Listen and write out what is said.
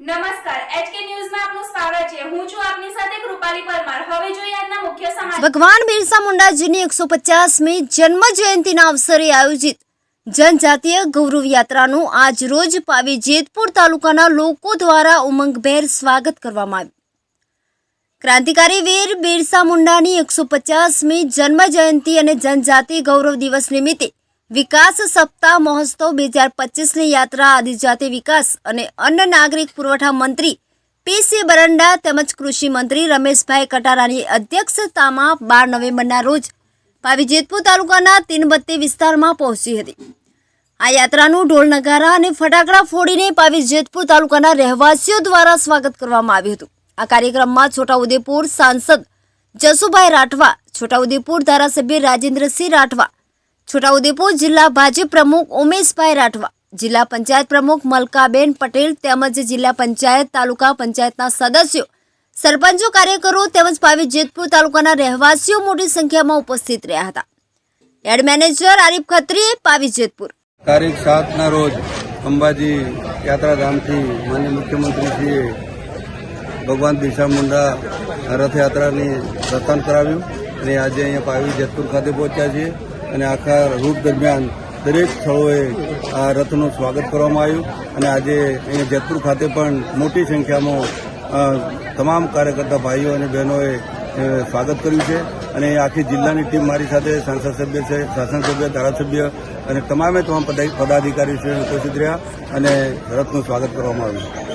નમસ્કાર એચકે ન્યૂઝમાં આપનું સ્વાગત જન્મ જયંતિના અવસરે આયોજિત જનજાતીય ગૌરવ યાત્રાનું આજ રોજ પાવી જેતપુર તાલુકાના લોકો દ્વારા ઉમંગભેર સ્વાગત કરવામાં આવ્યું. ક્રાંતિકારી વીર બિરસા મુંડાની એકસો પચાસમી જન્મ જયંતિ અને જનજાતિ ગૌરવ દિવસ નિમિત્તે વિકાસ સપ્તાહ મહોત્સવ બે હજાર પચીસની યાત્રા આદિજાતિ વિકાસ અને અન્ન નાગરિક પુરવઠા મંત્રી પીસી બરંડા તેમજ કૃષિ મંત્રી રમેશભાઈ કટારાની અધ્યક્ષતામાં બાર નવેમ્બરના રોજ પાવી જેતપુર તાલુકાના તીનબત્તી વિસ્તારમાં પહોંચી હતી. આ યાત્રાનું ઢોલ નગારા અને ફટાકડા ફોડીને પાવી જેતપુર તાલુકાના રહેવાસીઓ દ્વારા સ્વાગત કરવામાં આવ્યું હતું. આ કાર્યક્રમમાં છોટાઉદેપુર સાંસદ જસુભાઈ રાઠવા, છોટાઉદેપુર ધારાસભ્ય રાજેન્દ્રસિંહ રાઠવા છોટાઉદેપુર જિલ્લા ભાજપ પ્રમુખ ઉમેશભાઈ રાઠવા જિલ્લા પંચાયત પ્રમુખ મલકાબેન પટેલ તેમજ જિલ્લા પંચાયત તાલુકા પંચાયતના સદસ્યો સરપંચો કાર્યકરો તેમજ પાવી જેતપુર તાલુકાના રહેવાસીઓ મોટી સંખ્યામાં ઉપસ્થિત રહ્યા હતા હેડ મેનેજર આરીફ ખત્રીએ પાવી જેતપુર તારીખ સાતના રોજ અંબાજી યાત્રાધામથી માન્ય મુખ્યમંત્રીશ્રીએ ભગવાન બિરસા મુંડા રથયાત્રાની પ્રસ્થાન કરાવ્યું અને આજે અહીંયા પાવી જેતપુર ખાતે પહોંચ્યા છીએ અને આખા રૂટ દરમિયાન દરેક સ્થળોએ આ રથનું સ્વાગત કરવામાં આવ્યું. અને આજે અહીંયા જેતપુર ખાતે પણ મોટી સંખ્યામાં તમામ કાર્યકર્તા ભાઈઓ અને બહેનોએ સ્વાગત કર્યું છે. અને આખી જિલ્લાની ટીમ મારી સાથે સાંસદ સભ્ય છે, શાસન સભ્ય, ધારાસભ્ય અને તમામે તમામ પદાધિકારી ઉપસ્થિત રહ્યા અને રથનું સ્વાગત કરવામાં આવ્યું.